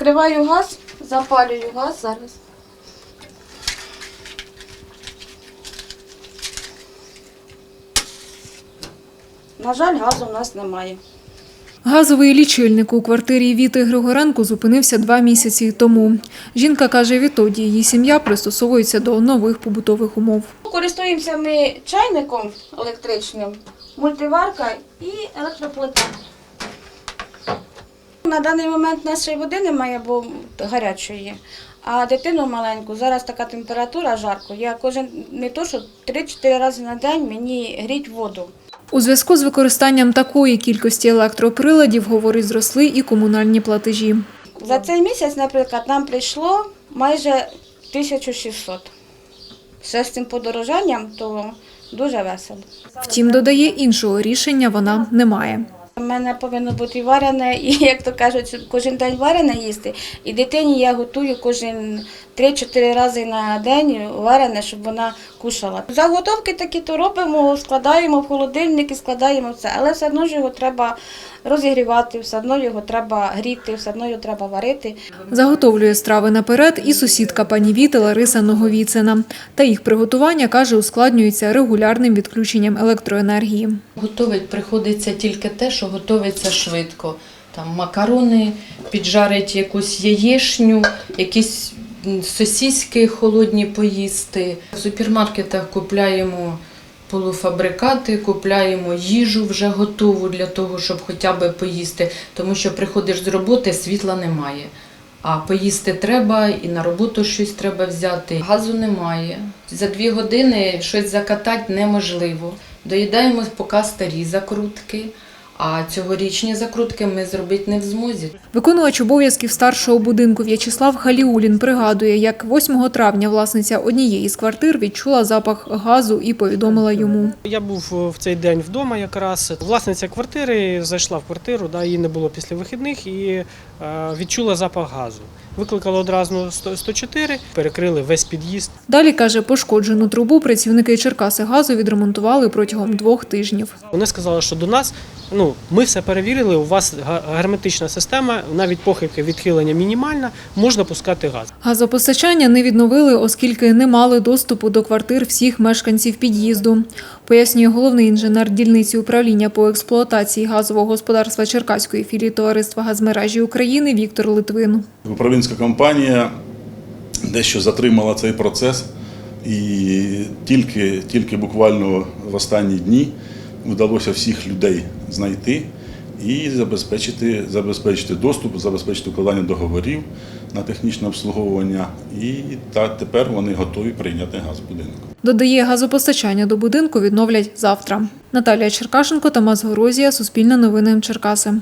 Відкриваю газ, запалюю газ зараз. На жаль, газу у нас немає. Газовий лічильник у квартирі Віти Григоренко зупинився два місяці тому. Жінка каже, відтоді її сім'я пристосовується до нових побутових умов. Користуємося ми чайником електричним, мультиварка і електроплита. На даний момент нашої води немає, бо гарячої. А дитину маленьку, зараз така температура жарко. Я кожен не то, що 3-4 рази на день мені гріть воду. У зв'язку з використанням такої кількості електроприладів, говорить, зросли і комунальні платежі. За цей місяць, наприклад, нам прийшло майже 1600. Ще з цим подорожанням, то дуже весело. Втім, додає, іншого рішення вона не має. Мене повинно бути варене, і як то кажуть, кожен день варене їсти. І дитині я готую кожен 3-4 рази на день варене, щоб вона кушала. Заготовки такі то робимо, складаємо в холодильник і складаємо все. Але все одно ж його треба розігрівати, все одно його треба гріти, все одно його треба варити. Заготовлює страви наперед і сусідка пані Віти Лариса Нововіцина. Та їх приготування, каже, ускладнюється регулярним відключенням електроенергії. Готовить приходиться тільки те, що готується швидко. Там макарони, піджарить якусь яєшню, якісь м, сосиски холодні поїсти. В супермаркетах купляємо полуфабрикати, купляємо їжу вже готову для того, щоб хоча б поїсти, тому що приходиш з роботи, світла немає. А поїсти треба і на роботу щось треба взяти. Газу немає. За дві години щось закатати неможливо. Доїдаємо поки старі закрутки, а цьогорічні закрутки ми зробити не в змозі. Виконувач обов'язків старшого будинку В'ячеслав Халіулін пригадує, як 8 травня власниця однієї з квартир відчула запах газу і повідомила йому. Я був е, в цей день вдома якраз. Власниця квартири зайшла в квартиру, да, її не було після вихідних і е, відчула запах газу. Викликала одразу 100 104, перекрили весь під'їзд. Далі каже, пошкоджену трубу працівники Черкаси газу відремонтували протягом двох тижнів. Вони сказали, що до нас ну ми все перевірили. У вас герметична система, навіть похибки відхилення мінімальна, можна пускати газ. Газопостачання не відновили, оскільки не мали доступу до квартир всіх мешканців під'їзду. Пояснює головний інженер дільниці управління по експлуатації газового господарства Черкаської філії товариства газмережі України Віктор Литвин. Управлінська компанія дещо затримала цей процес, і тільки, тільки буквально в останні дні вдалося всіх людей знайти і забезпечити, забезпечити доступ, забезпечити укладання договорів на технічне обслуговування. І та тепер вони готові прийняти газ в будинок. Додає, газопостачання до будинку відновлять завтра. Наталія Черкашенко, Тамас Горозія, Суспільне новини Черкаси.